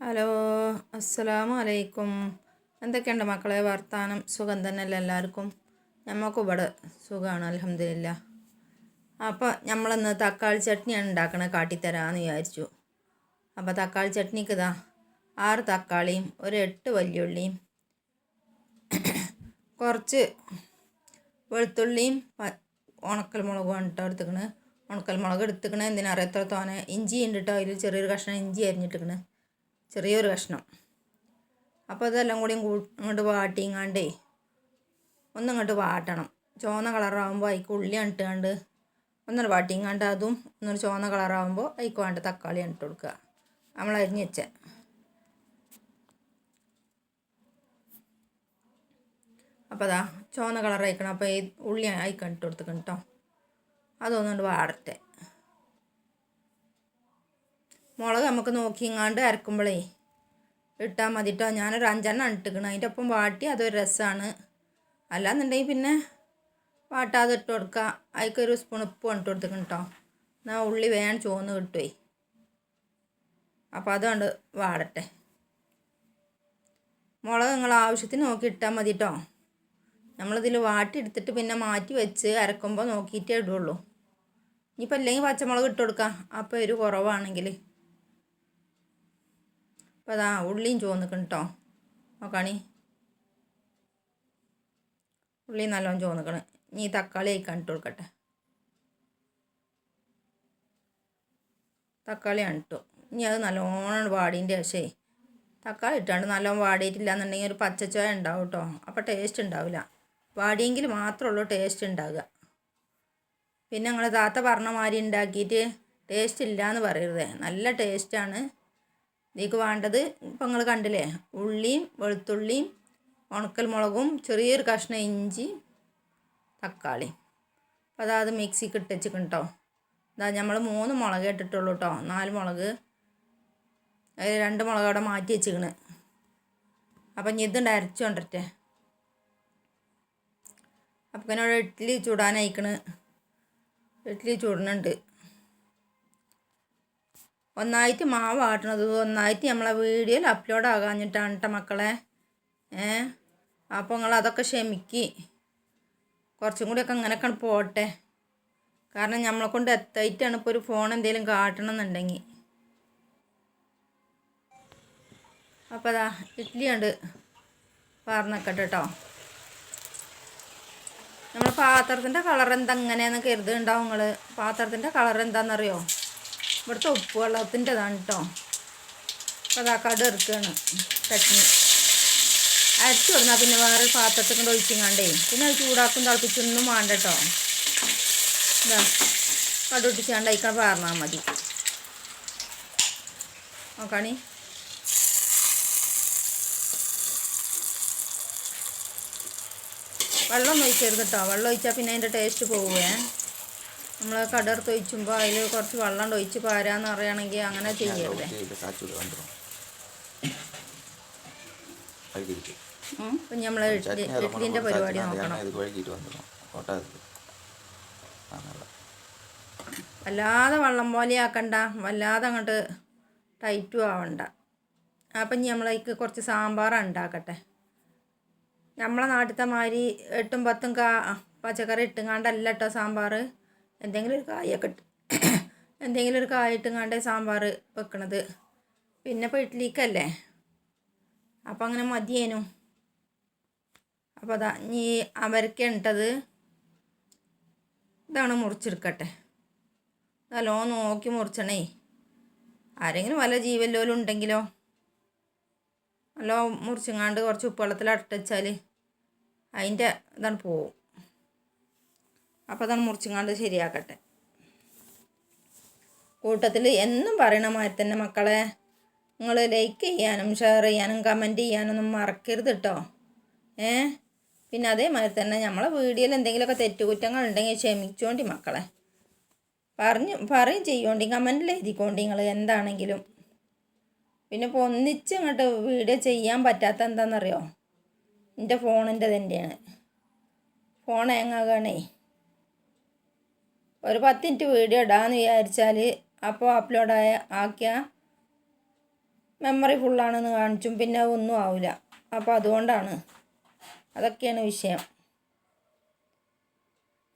Hello അസ്സലാമു അലൈക്കും എന്തൊക്കെയുണ്ട് മക്കളെ? വർത്താനം സുഖം തന്നെയല്ല എല്ലാവർക്കും? നമുക്ക് ഇവിടെ സുഖമാണ് അലഹമില്ല അപ്പോൾ നമ്മളിന്ന് തക്കാളി ചട്നിയാണ് ഉണ്ടാക്കണത് കാട്ടിത്തരാമെന്ന് വിചാരിച്ചു. അപ്പോൾ തക്കാളി ചട്നിക്ക് ഇതാ ആറ് തക്കാളിയും ഒരു എട്ട് വല്യുള്ളിയും കുറച്ച് വെളുത്തുള്ളിയും ഉണക്കൽ മുളകും കേട്ടോ എടുത്തുക്കണ്. ഉണക്കൽ മുളക് എടുത്തുക്കണ്. എന്തിനാ എത്ര ഇഞ്ചി ഉണ്ട് കേട്ടോ അതിൽ ചെറിയൊരു കഷ്ണം ഇഞ്ചി അരിഞ്ഞിട്ടിക്കണ്. ചെറിയൊരു കഷ്ണം. അപ്പോൾ ഇതെല്ലാം കൂടി ഇങ്ങോട്ട് വാട്ടിങ്ങാണ്ടേ ഒന്നിങ്ങോട്ട് വാട്ടണം. ചുവന്ന കളറാകുമ്പോൾ അതിക്ക് ഉള്ളി ഇട്ടുകൊണ്ട് ഒന്നൊരു വാട്ടിങ്ങാണ്ട് അതും ഒന്നൊരു ചുവന്ന കളറാകുമ്പോൾ അതിക്ക് വേണ്ട തക്കാളി ഇട്ട് കൊടുക്കുക. നമ്മൾ അരിഞ്ഞ് വെച്ച. അപ്പോൾ അതാ ചുവന്ന കളർ അയക്കണം അപ്പോൾ ഈ ഉള്ളി അയക്കാൻ ഇട്ട് കേട്ടോ അതൊന്നുകൊണ്ട് വാടട്ടെ. മുളക് നമുക്ക് നോക്കിങ്ങാണ്ട് അരക്കുമ്പോഴേ ഇട്ടാൽ മതി കേട്ടോ ഞാനൊരു അഞ്ചെണ്ണം ഇട്ടിക്കണം. അതിന്റെ ഒപ്പം വാട്ടി അതൊരു രസമാണ് അല്ലാന്നുണ്ടെങ്കിൽ പിന്നെ വാട്ടാതെ ഇട്ട് കൊടുക്കുക അതിക്കൊരു സ്പൂൺ ഉപ്പ് ഇട്ട് കൊടുത്തിക്കണം കേട്ടോ എന്നാൽ ഉള്ളി വേഗം ചോന്ന് കിട്ടുമേ അപ്പോൾ അതുകൊണ്ട് വാടട്ടെ. മുളക് നിങ്ങൾ ആവശ്യത്തിന് നോക്കി ഇട്ടാൽ മതി കേട്ടോ നമ്മളിതിൽ വാട്ടി എടുത്തിട്ട് പിന്നെ മാറ്റി വെച്ച് അരക്കുമ്പോൾ നോക്കിയിട്ടേ ഇടുള്ളൂ. ഇനിയിപ്പോൾ അല്ലെങ്കിൽ പച്ചമുളക് ഇട്ട് കൊടുക്കാം. അപ്പോൾ ഒരു കുറവാണെങ്കിൽ അപ്പോൾ അതാ ഉള്ളിയും ചോന്നിക്കണം കേട്ടോ നോക്കാണി. ഉള്ളി നല്ലോണം ചോന്നിക്കണം ഇനി തക്കാളി അയക്കാൻ ഇട്ട് കൊടുക്കട്ടെ. തക്കാളിയാണ് ഇട്ടു. ഇനി അത് നല്ലോണം വാടിന്റെ ശേ. തക്കാളി ഇട്ടാണ്ട് നല്ലോണം വാടിയിട്ടില്ല എന്നുണ്ടെങ്കിൽ ഒരു പച്ചച്ചോയ ഉണ്ടാവും കേട്ടോ അപ്പോൾ ടേസ്റ്റ് ഉണ്ടാവില്ല. വാടിയെങ്കിൽ മാത്രമേ ഉള്ളൂ ടേസ്റ്റ് ഉണ്ടാവുക. പിന്നെ ഞങ്ങൾ താത്ത പറഞ്ഞ മാതിരി ഉണ്ടാക്കിയിട്ട് ടേസ്റ്റ് ഇല്ല എന്ന് പറയരുത്. നല്ല ടേസ്റ്റാണ് ഇതിലേക്ക് വേണ്ടത് ഇപ്പം നിങ്ങൾ കണ്ടില്ലേ? ഉള്ളിയും വെളുത്തുള്ളിയും ഉണക്കൽ മുളകും ചെറിയൊരു കഷ്ണം ഇഞ്ചി തക്കാളി. അപ്പോൾ അതാത് മിക്സിക്ക് ഇട്ടുവെച്ചിക്കണം കേട്ടോ ഇതാ നമ്മൾ മൂന്ന് മുളക് ഇട്ടിട്ടുള്ളൂ കേട്ടോ നാല് മുളക് രണ്ട് മുളക് അവിടെ മാറ്റി വെച്ചിക്കണ് അപ്പം ഇനി ഇതുണ്ട് അരച്ചു അപ്പം പിന്നെ ഇഡ്ഡലി ചൂടാനയക്കണ്. ഇഡ്ഡലി ചൂടുന്നുണ്ട് ഒന്നായിട്ട് മാവ് ആട്ടണത് ഒന്നായിട്ട് നമ്മളെ വീഡിയോയിൽ അപ്ലോഡ് ആകാഞ്ഞിട്ടാണ് കേട്ടോ മക്കളെ. ഏ? അപ്പോൾ നിങ്ങൾ അതൊക്കെ ക്ഷമിക്ക്. കുറച്ചും കൂടിയൊക്കെ അങ്ങനെയൊക്കെ പോട്ടെ. കാരണം നമ്മളെ കൊണ്ട് എത്തായിട്ടാണ് ഇപ്പോൾ ഒരു ഫോൺ എന്തെങ്കിലും കാട്ടണം എന്നുണ്ടെങ്കിൽ അപ്പോൾ അതാ ഇഡ്ഡലി ഉണ്ട് പറഞ്ഞേക്കട്ടെ കേട്ടോ നമ്മൾ പാത്രത്തിന്റെ കളർ എന്താ അങ്ങനെയെന്ന് കരുതുന്നുണ്ടാവും നിങ്ങൾ പാത്രത്തിന്റെ കളർ എന്താണെന്നറിയോ ഇവിടുത്തെ ഉപ്പ് വെള്ളത്തിന്റെതാണ് കേട്ടോ അപ്പോൾ അതാ കട ഇറക്കുകയാണ് ചട്നി. അരച്ച് കൊടുന്നാൽ പിന്നെ വേറെ പാത്രത്തിൽ കൊണ്ട് ഒഴിച്ചിങ്ങാണ്ടേ. പിന്നെ അത് ചൂടാക്കും തിളപ്പിച്ചൊന്നും വേണ്ട കേട്ടോ ഇതാ കട ഒട്ടിച്ചാണ്ട് അയക്കാൻ പറഞ്ഞാൽ മതി. നോക്കാണി. വെള്ളം ഒഴിക്കരുത് കേട്ടോ വെള്ളം ഒഴിച്ചാൽ പിന്നെ അതിന്റെ ടേസ്റ്റ് പോവുകയെ നമ്മൾ കടർത്ത് ഒഴിച്ചുമ്പോൾ അതിൽ കുറച്ച് വെള്ളം ഒഴിച്ച് പാരാന്ന് പറയുകയാണെങ്കിൽ അങ്ങനെ ചെയ്യരുത്. അപ്പം നമ്മൾ പരിപാടി നോക്കണം. വല്ലാതെ വെള്ളം പോലെ ആക്കണ്ട. വല്ലാതെ അങ്ങോട്ട് ടൈറ്റും ആവണ്ട. അപ്പം ഇനി നമ്മളേക്ക് കുറച്ച് സാമ്പാർ ഉണ്ടാക്കട്ടെ നമ്മളെ നാട്ടിലത്തെ മാതിരി എട്ടും പത്തും കാ പച്ചക്കറി ഇട്ടുങ്ങാണ്ടല്ല കേട്ടോ സാമ്പാർ എന്തെങ്കിലും ഒരു കായൊക്കെ ഇട്ട് എന്തെങ്കിലും ഒരു കായ ഇട്ടുങ്ങാണ്ട് സാമ്പാർ വെക്കണത്. പിന്നെ ഇപ്പോൾ ഇഡ്ഡലിക്കല്ലേ അപ്പം അങ്ങനെ മതിയേനു. അപ്പോൾ അതാ ഇനി അവരക്ക ഇട്ടത് ഇതാണ് മുറിച്ചെടുക്കട്ടെ. നല്ലോണം നോക്കി മുറിച്ചണേ. ആരെങ്കിലും വല്ല ജീവല്ലോലും ഉണ്ടെങ്കിലോ? നല്ലോ മുറിച്ചങ്ങാണ്ട് കുറച്ച് ഉപ്പുവെള്ളത്തിൽ അട്ടച്ചാൽ അതിന്റെ ഇതാണ് പോവും. അപ്പോൾ അതാണ് മുറിച്ചിങ്ങാണ്ട് ശരിയാക്കട്ടെ. കൂട്ടത്തിൽ എന്നും പറയണ മാതിരി തന്നെ മക്കളെ നിങ്ങൾ ലൈക്ക് ചെയ്യാനും ഷെയർ ചെയ്യാനും കമന്റ് ചെയ്യാനൊന്നും മറക്കരുത് കേട്ടോ ഏ? പിന്നെ അതേമാതിരി തന്നെ നമ്മളെ വീഡിയോയിൽ എന്തെങ്കിലുമൊക്കെ തെറ്റുകുറ്റങ്ങൾ ഉണ്ടെങ്കിൽ ക്ഷമിച്ചോണ്ടി മക്കളെ. പറഞ്ഞു പറയും ചെയ്യോണ്ടി കമന്റിൽ എഴുതിക്കോണ്ടി നിങ്ങൾ എന്താണെങ്കിലും. പിന്നെ ഇപ്പോൾ ഒന്നിച്ച് ഇങ്ങോട്ട് വീഡിയോ ചെയ്യാൻ പറ്റാത്ത എന്താണെന്നറിയോ എന്റെ ഫോണിന്റെ തന്നെയാണ്. ഫോൺ ഹാങ്ങാകണേ ഒരു പത്ത് മിനിറ്റ് വീഡിയോ ഇടാമെന്ന് വിചാരിച്ചാൽ അപ്പോൾ അപ്ലോഡായ ആക്കിയ മെമ്മറി ഫുള്ളാണെന്ന് കാണിച്ചും പിന്നെ ഒന്നും ആവില്ല അപ്പോൾ അതുകൊണ്ടാണ്. അതൊക്കെയാണ് വിഷയം.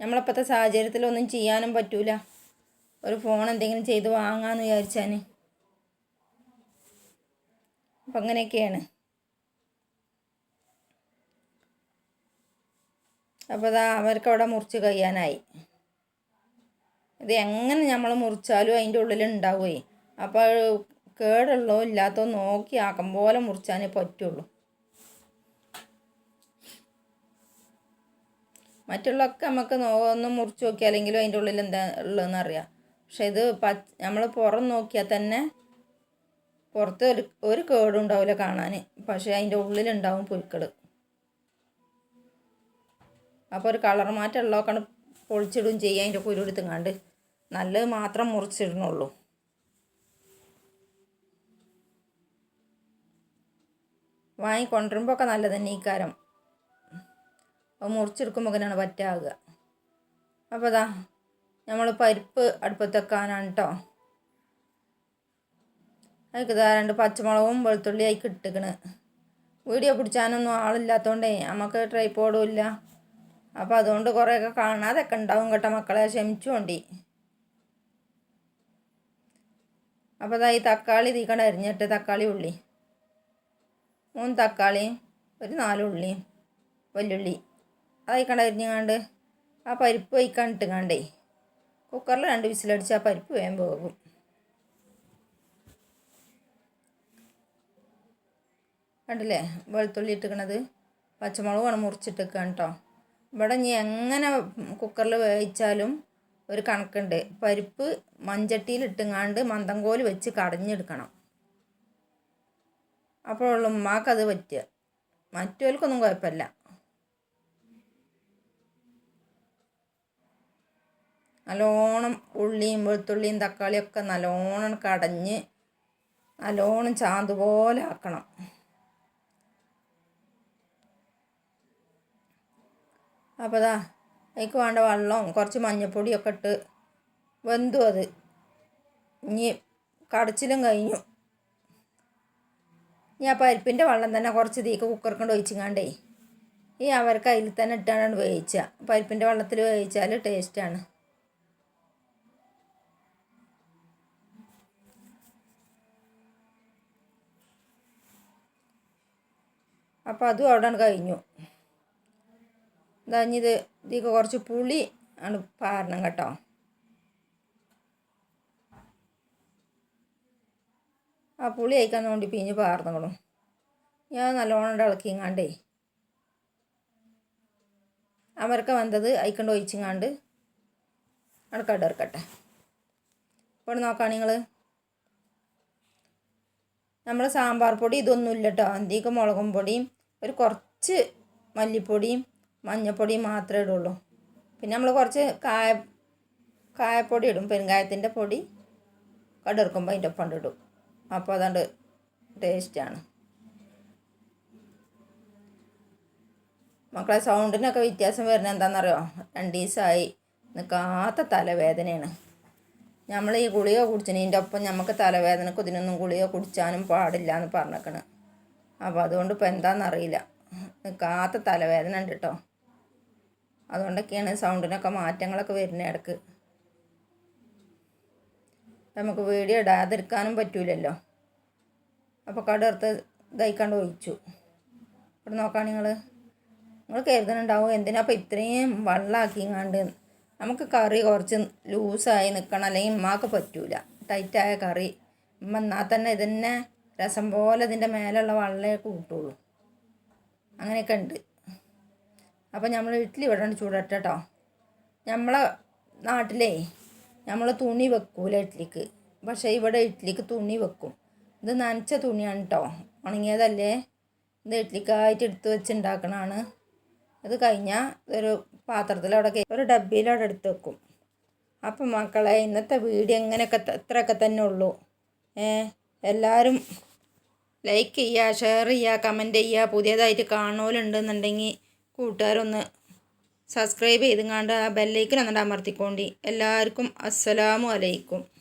നമ്മളിപ്പോഴത്തെ സാഹചര്യത്തിലൊന്നും ചെയ്യാനും പറ്റൂല. ഒരു ഫോൺ എന്തെങ്കിലും ചെയ്ത് വാങ്ങാമെന്ന് വിചാരിച്ചാൽ അപ്പം അങ്ങനെയൊക്കെയാണ്. അപ്പോൾ അതാ അവർക്ക് അവിടെ മുറിച്ച് കഴിയാനായി. ഇത് എങ്ങനെ നമ്മൾ മുറിച്ചാലും അതിന്റെ ഉള്ളിൽ ഉണ്ടാവുകയെ അപ്പോൾ കേടുള്ളോ ഇല്ലാത്തോ നോക്കി ആക്കം പോലെ മുറിച്ചാനേ പറ്റുള്ളൂ. മറ്റുള്ളതൊക്കെ നമുക്ക് ഒന്ന് മുറിച്ച് നോക്കിയാലെങ്കിലും അതിന്റെ ഉള്ളിൽ എന്താ ഉള്ളതെന്ന് അറിയാം. പക്ഷെ ഇത് നമ്മൾ പുറം നോക്കിയാൽ തന്നെ പുറത്ത് ഒരു ഒരു കേടും ഉണ്ടാവില്ല കാണാൻ പക്ഷേ അതിന്റെ ഉള്ളിലുണ്ടാവും പുഴുക്കൾ അപ്പോൾ ഒരു കളർ മാറ്റമുള്ളതൊക്കെ പൊളിച്ചിടും ചെയ്യുക. അതിന്റെ എടുത്തുങ്ങാണ്ട്. നല്ലത് മാത്രം മുറിച്ചിടണുള്ളൂ വാങ്ങിക്കൊണ്ടിരുമ്പോൾ ഒക്കെ നല്ലത് തന്നെ ഈ കാരം. അപ്പോൾ മുറിച്ചെടുക്കുമ്പോൾ തന്നെയാണ് പറ്റാകുക അപ്പോൾ അതാ നമ്മൾ പരിപ്പ് അടുപ്പത്ത് വെക്കാനാണ് കേട്ടോ അതിക്ക് ഇതാ രണ്ട് പച്ചമുളകും വെളുത്തുള്ളി അതിക്ക് ഇട്ടിക്കണ് വീഡിയോ പിടിച്ചാനൊന്നും ആളില്ലാത്തതുകൊണ്ടേ നമുക്ക് ട്രൈപ്പോഡും ഇല്ല. അപ്പോൾ അതുകൊണ്ട് കുറേയൊക്കെ കാണാതൊക്കെ ഉണ്ടാവും കേട്ടോ മക്കളെ ക്ഷമിച്ചുകൊണ്ടി അപ്പോൾ ഈ തക്കാളി തീക്കണ അരിഞ്ഞിട്ട് തക്കാളി ഉള്ളി. മൂന്ന് തക്കാളി ഒരു നാല് ഉള്ളിയും വല്യുള്ളി അതയക്കണ്ട അരിഞ്ഞങ്ങാണ്ട് ആ പരിപ്പ് വയ്ക്കാൻ കണ്ടേ കുക്കറിൽ രണ്ട് വിസിലടിച്ച് ആ പരിപ്പ് വേഗം പോകും കണ്ടില്ലേ? വെളുത്തുള്ളി ഇട്ടിക്കണത് പച്ചമുളകാണ് മുറിച്ചിട്ടിക്കാൻ കേട്ടോ ഇവിടെ ഇനി എങ്ങനെ കുക്കറിൽ വേവിച്ചാലും ഒരു കണക്കുണ്ട്. പരിപ്പ് മഞ്ചട്ടിയിൽ ഇട്ടുങ്ങാണ്ട് മന്ദംകോൽ വെച്ച് കടഞ്ഞെടുക്കണം. അപ്പോഴുള്ള ഉമ്മാക്കത് പറ്റുക. മറ്റവർക്കൊന്നും കുഴപ്പമില്ല. നല്ലോണം ഉള്ളിയും വെളുത്തുള്ളിയും തക്കാളിയൊക്കെ നല്ലോണം കടഞ്ഞ് നല്ലോണം ചാന്ത് പോലെ ആക്കണം. അപ്പോൾ അതാ അതിക്ക് വേണ്ട വെള്ളവും കുറച്ച് മഞ്ഞൾപ്പൊടിയൊക്കെ ഇട്ട് വെന്തു അത്. ഇനി കടച്ചിലും കഴിഞ്ഞു. ഇനി ആ പരിപ്പിന്റെ വെള്ളം തന്നെ കുറച്ച് തീക്ക് കുക്കർ കൊണ്ട് ഒഴിച്ചിങ്ങാണ്ടേ. ഈ അവർക്ക് അതിൽ തന്നെ ഇട്ടാണ് വേവിച്ച. പരിപ്പിന്റെ വെള്ളത്തിൽ വേവിച്ചാൽ ടേസ്റ്റാണ് അപ്പോൾ അതും അവിടെ കഴിഞ്ഞു. ഇതാഞ്ഞിത് ഇതിക്ക് കുറച്ച് പുളി ആണ് പാരണം കേട്ടോ. ആ പുളി അയക്കാൻ വേണ്ടി പിഞ്ഞ് പാർന്നോളും ഞാൻ നല്ലോണം ഇളക്കിങ്ങാണ്ടേ. അവർക്ക് വന്നത് അയക്കണ്ട് ഒഴിച്ചിങ്ങാണ്ട് അടക്കട്ടെ ഇറക്കട്ടെ ഇവിടെ നോക്കാം നിങ്ങൾ നമ്മൾ സാമ്പാർ പൊടി ഇതൊന്നുമില്ല കേട്ടോ അന്തിക്ക് മുളകും പൊടിയും ഒരു കുറച്ച് മല്ലിപ്പൊടിയും മഞ്ഞൾപ്പൊടിയും മാത്രമേ ഇടുള്ളൂ. പിന്നെ നമ്മൾ കുറച്ച് കായ കായപ്പൊടി ഇടും. പെരുങ്കായത്തിന്റെ പൊടി കടുർക്കുമ്പോൾ അതിന്റെ ഒപ്പം ഇടും. അപ്പോൾ അതുകൊണ്ട് ടേസ്റ്റാണ് മക്കളെ സൗണ്ടിനൊക്കെ വ്യത്യാസം വരുന്നത് എന്താണെന്നറിയോ രണ്ട് ദിവസമായി നിൽക്കാത്ത തലവേദനയാണ്. നമ്മൾ ഈ ഗുളിക കുടിച്ചതിന്റെ ഒപ്പം നമുക്ക് തലവേദനക്ക് ഇതിനൊന്നും ഗുളിയോ കുടിച്ചാനും പാടില്ല എന്ന് പറഞ്ഞേക്കണ് അപ്പോൾ അതുകൊണ്ട് ഇപ്പോൾ എന്താണെന്നറിയില്ല നിൽക്കാത്ത തലവേദന ഉണ്ട് കേട്ടോ അതുകൊണ്ടൊക്കെയാണ് സൗണ്ടിനൊക്കെ മാറ്റങ്ങളൊക്കെ വരുന്നത് ഇടയ്ക്ക്. നമുക്ക് വീഡിയോ ഇടാതിരിക്കാനും പറ്റൂലല്ലോ. അപ്പോൾ കടർത്ത് ഇതായിക്കാണ്ട് ഒഴിച്ചു. ഇവിടെ നോക്കാം നിങ്ങൾ നിങ്ങൾ കരുതുന്നുണ്ടാവും എന്തിനാ അപ്പോൾ ഇത്രയും വെള്ളമാക്കിങ്ങാണ്ട് നമുക്ക് കറി കുറച്ച് ലൂസായി നിൽക്കണം അല്ലെങ്കിൽ ഉമ്മാക്ക് പറ്റൂല. ടൈറ്റായ കറി. ഉമ്മ എന്നാൽ തന്നെ ഇതന്നെ രസം പോലെ ഇതിന്റെ മേലുള്ള വെള്ളമേ കൂട്ടുള്ളൂ. അങ്ങനെയൊക്കെ ഉണ്ട്. അപ്പോൾ നമ്മൾ ഇഡ്ഡലി ഇവിടെ ചൂടട്ടെ കേട്ടോ നമ്മളെ നാട്ടിലേ നമ്മൾ തുണി വെക്കൂല ഇഡ്ഡലിക്ക് പക്ഷേ ഇവിടെ ഇഡ്ഡലിക്ക് തുണി വെക്കും. ഇത് നനച്ച തുണിയാണ് കേട്ടോ ഉണങ്ങിയതല്ലേ. ഇത് ഇഡ്ഡലിക്കായിട്ട് എടുത്ത് വെച്ച് ഉണ്ടാക്കണതാണ് ഇത് കഴിഞ്ഞാൽ ഒരു പാത്രത്തിൽ അവിടെ ഒരു ഡബ്ബയിൽ അവിടെ എടുത്ത് വെക്കും. അപ്പം മക്കളെ ഇന്നത്തെ വീഡിയോ എങ്ങനെയൊക്കെ ഇത്രയൊക്കെ തന്നെ ഉള്ളൂ. ഏ എല്ലാവരും ലൈക്ക് ചെയ്യുക ഷെയർ ചെയ്യുക കമന്റ് ചെയ്യുക പുതിയതായിട്ട് കാണുമല്ലുണ്ടെന്നുണ്ടെങ്കിൽ കൂട്ടുകാരൊന്ന് സബ്സ്ക്രൈബ് ചെയ്തുങ്ങാണ്ട് ആ ബെല്ലൈക്കൻ ഒന്നിട്ട് അമർത്തിക്കോണ്ടി. എല്ലാവർക്കും അസ്സലാമു അലൈക്കും.